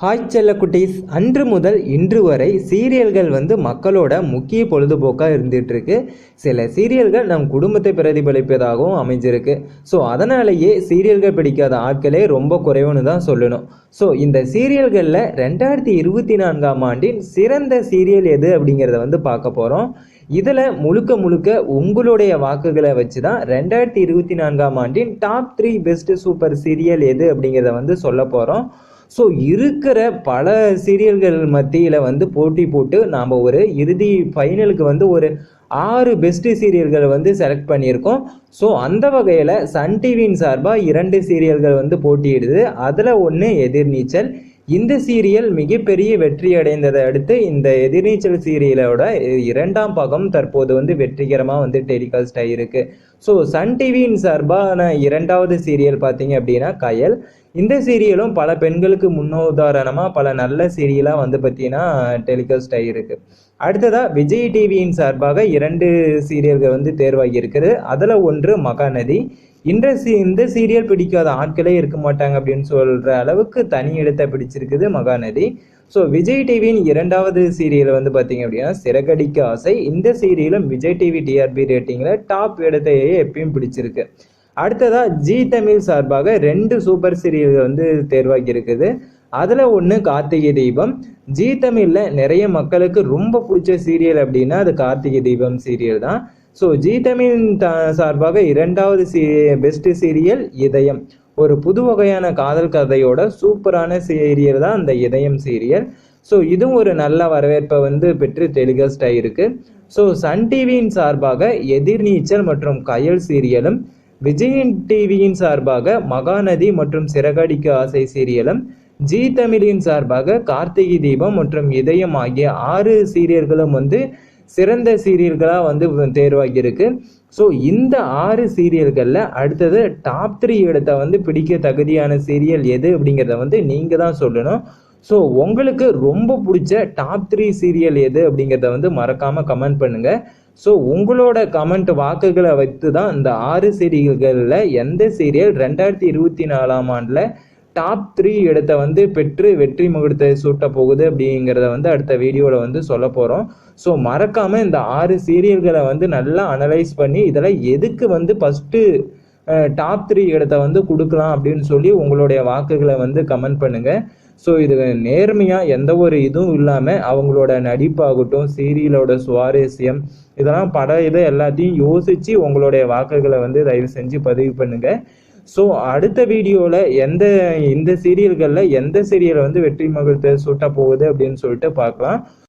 Hi செல்ல குட்டீஸ். அன்று முதல் இன்று வரை சீரியல்கள் வந்து மக்களோட முக்கிய பொழுதுபோக்காக இருந்துகிட்ருக்கு. சில சீரியல்கள் நம் குடும்பத்தை பிரதிபலிப்பதாகவும் அமைஞ்சிருக்கு. ஸோ அதனாலேயே சீரியல்கள் பிடிக்காத ஆட்களே ரொம்ப குறைவுன்னு தான் சொல்லணும். ஸோ இந்த சீரியல்களில் ரெண்டாயிரத்தி இருபத்தி நான்காம் ஆண்டின் சிறந்த சீரியல் எது அப்படிங்கிறத வந்து பார்க்க போகிறோம் இதில் முழுக்க முழுக்க உங்களுடைய வாக்குகளை வச்சு தான் ரெண்டாயிரத்தி இருபத்தி நான்காம் ஆண்டின் top three best super serial எது அப்படிங்கிறத வந்து சொல்ல போகிறோம் ஸோ இருக்கிற பல சீரியல்கள் மத்தியில் வந்து போட்டி போட்டு நாம் ஒரு இறுதி ஃபைனலுக்கு வந்து ஒரு ஆறு பெஸ்ட் சீரியல்களை வந்து செலக்ட் பண்ணியிருக்கோம். ஸோ அந்த வகையில் சன் டிவியின் சார்பாக இரண்டு சீரியல்கள் வந்து போட்டியிடுது. அதில் ஒன்று எதிர்நீச்சல். இந்த சீரியல் மிகப்பெரிய வெற்றி அடைந்ததை அடுத்து இந்த எதிர்நீச்சல் சீரியலோட இரண்டாம் பாகம் தற்போது வந்து வெற்றிகரமாக வந்து டெலிகாஸ்ட் ஆகியிருக்கு ஸோ சன் டிவியின் சார்பான இரண்டாவது சீரியல் பார்த்தீங்க அப்படின்னா கயல். இந்த சீரியலும் பல பெண்களுக்கு முன்னுதாரணமாக பல நல்ல சீரியலாக வந்து பார்த்தீங்கன்னா டெலிகாஸ்ட் ஆகியிருக்கு அடுத்ததாக விஜய் டிவியின் சார்பாக இரண்டு சீரியல்கள் வந்து தேர்வாகி இருக்குது. அதில் ஒன்று மகாநதி. இந்த சீ இந்த சீரியல் பிடிக்காத ஆட்களே இருக்க மாட்டாங்க அப்படின்னு சொல்கிற அளவுக்கு தனி இடத்தை பிடிச்சிருக்குது மகாநதி. ஸோ விஜய் டிவியின் இரண்டாவது சீரியல் வந்து பார்த்தீங்க அப்படின்னா சிறகடிக்க ஆசை. இந்த சீரியலும் விஜய் டிவி டிஆர்பி ரேட்டிங்கில் டாப் இடத்தையே எப்பயும் பிடிச்சிருக்கு. அடுத்ததாக ஜி தமிழ் சார்பாக ரெண்டு சூப்பர் சீரியல்கள் வந்து தேர்வாகி இருக்குது. அதில் ஒன்று கார்த்திகை தீபம். ஜி தமிழில் நிறைய மக்களுக்கு ரொம்ப பிடிச்ச சீரியல் அப்படின்னா அது கார்த்திகை தீபம் சீரியல் தான். ஸோ ஜி தமிழ் த சார்பாக இரண்டாவது சீ பெஸ்ட் சீரியல் இதயம். ஒரு புது வகையான காதல் கதையோட சூப்பரான சீரியல் தான் அந்த இதயம் சீரியல் ஸோ இதுவும் ஒரு நல்ல வரவேற்பை வந்து பெற்று டெலிகாஸ்ட் ஆகிருக்கு ஸோ சன் டிவியின் சார்பாக எதிர்நீச்சல் மற்றும் கயல் சீரியலும் விஜயன் டிவியின் சார்பாக மகாநதி மற்றும் சிறகடிக்கு ஆசை சீரியலும் ஜி தமிழின் சார்பாக கார்த்திகை தீபம் மற்றும் இதயம் ஆகிய ஆறு சீரியல்களும் வந்து சிறந்த சீரியல்களாக வந்து தேர்வாகியிருக்கு. ஸோ இந்த ஆறு சீரியல்களில் அடுத்தது டாப் த்ரீ இடத்த வந்து பிடிக்க தகுதியான சீரியல் எது அப்படிங்கிறத வந்து நீங்கள் தான் சொல்லணும். ஸோ உங்களுக்கு ரொம்ப பிடிச்ச டாப் த்ரீ சீரியல் எது அப்படிங்கிறத வந்து மறக்காமல் கமெண்ட் பண்ணுங்கள் ஸோ உங்களோட கமெண்ட் வாக்குகளை வைத்து தான் இந்த ஆறு சீரியல்களில் எந்த சீரியல் ரெண்டாயிரத்தி இருபத்தி நாலாம் ஆண்டில் டாப் த்ரீ இடத்தை வந்து பெற்று வெற்றி முகூர்த்த சூட்ட போகுது அப்படிங்கிறத வந்து அடுத்த வீடியோவில் வந்து சொல்ல போகிறோம் ஸோ மறக்காமல் இந்த ஆறு சீரியல்களை வந்து நல்லா அனலைஸ் பண்ணி இதில் எதுக்கு வந்து ஃபஸ்ட்டு டாப் த்ரீ இடத்த வந்து கொடுக்கலாம் அப்படின்னு சொல்லி உங்களுடைய வாக்குகளை வந்து கமெண்ட் பண்ணுங்கள் ஸோ இது நேர்மையாக எந்த ஒரு இதுவும் இல்லாமல் அவங்களோட நடிப்பாகட்டும் சீரியலோட சுவாரஸ்யம் இதெல்லாம் பட இதை எல்லாத்தையும் யோசித்து உங்களுடைய வாக்குகளை வந்து தயவு செஞ்சு பதிவு பண்ணுங்கள் ஸோ அடுத்த வீடியோவில் எந்த இந்த சீரியல்களில் எந்த சீரியல் வந்து வெற்றி மகிழ்த்த சூட்டாக போகுது அப்படின்னு சொல்லிட்டு பார்க்கலாம்.